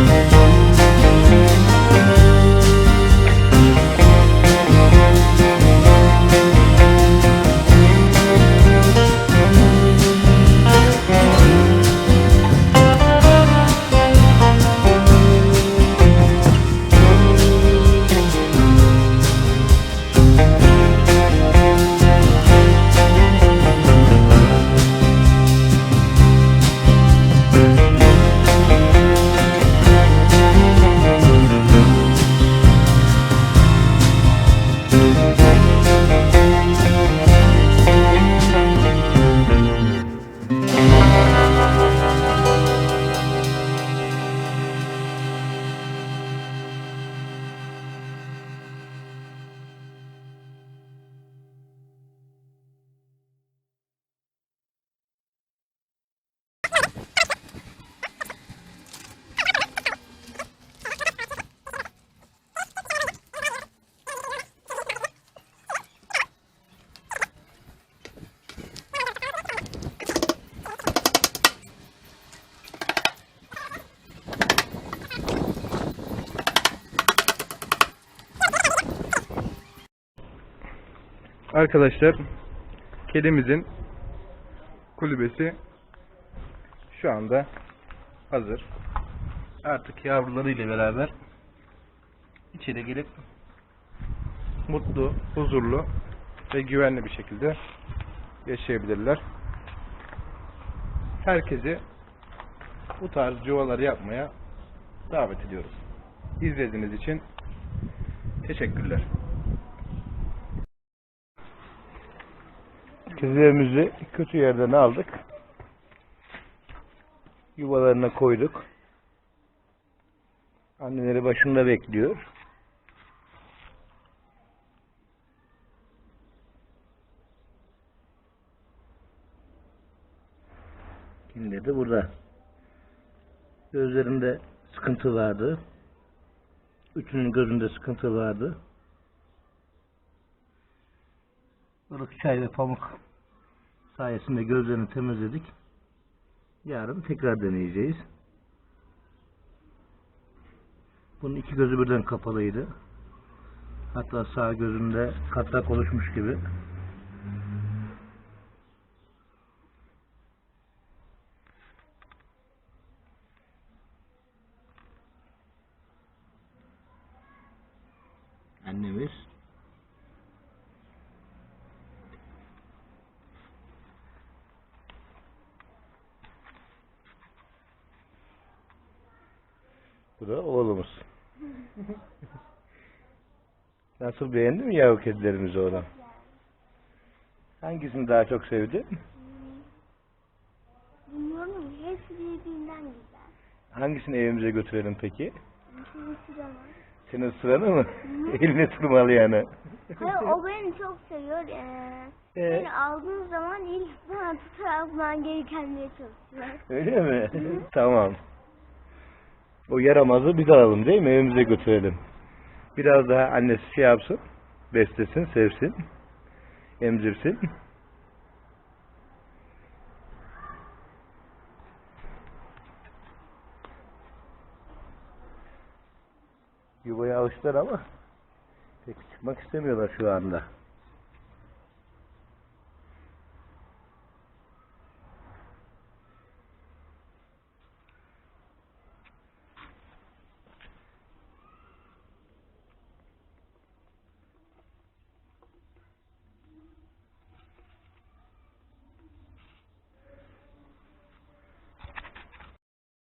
Música Arkadaşlar kedimizin kulübesi şu anda hazır. Artık yavrularıyla beraber içeri gelip mutlu, huzurlu ve güvenli bir şekilde yaşayabilirler. Herkesi bu tarz yuvaları yapmaya davet ediyoruz. İzlediğiniz için teşekkürler. Kedilerimizi kötü yerden aldık. Yuvalarına koyduk. Anneleri başında bekliyor. Şimdi de burada. Gözlerinde sıkıntı vardı. Üçünün gözünde sıkıntı vardı. Ilık çay ve pamuk sayesinde gözlerini temizledik. Yarın tekrar deneyeceğiz. Bunun iki gözü birden kapalıydı. Hatta sağ gözünde katlak oluşmuş gibi. Annemiz Bu da oğlumuz. Nasıl beğendin mi yavru kedilerimizi oğlum? Hangisini daha çok sevdin? Bilmiyorum hepsi birbirinden güzel. Hangisini evimize götürelim peki? Şimdi sıra var. Seni ısıranı mı? Eline tırmalı yani. Hayır o beni çok seviyor. Ee, Ee? beni aldığın zaman ilk bana tutarak bana geri gelmeye çalışıyor. Öyle mi? tamam. O yaramazı biz alalım değil mi? Evimize götürelim. Biraz daha annesi şey yapsın. Beslesin, sevsin. Emzirsin. Yuvaya alıştılar ama pek çıkmak istemiyorlar şu anda.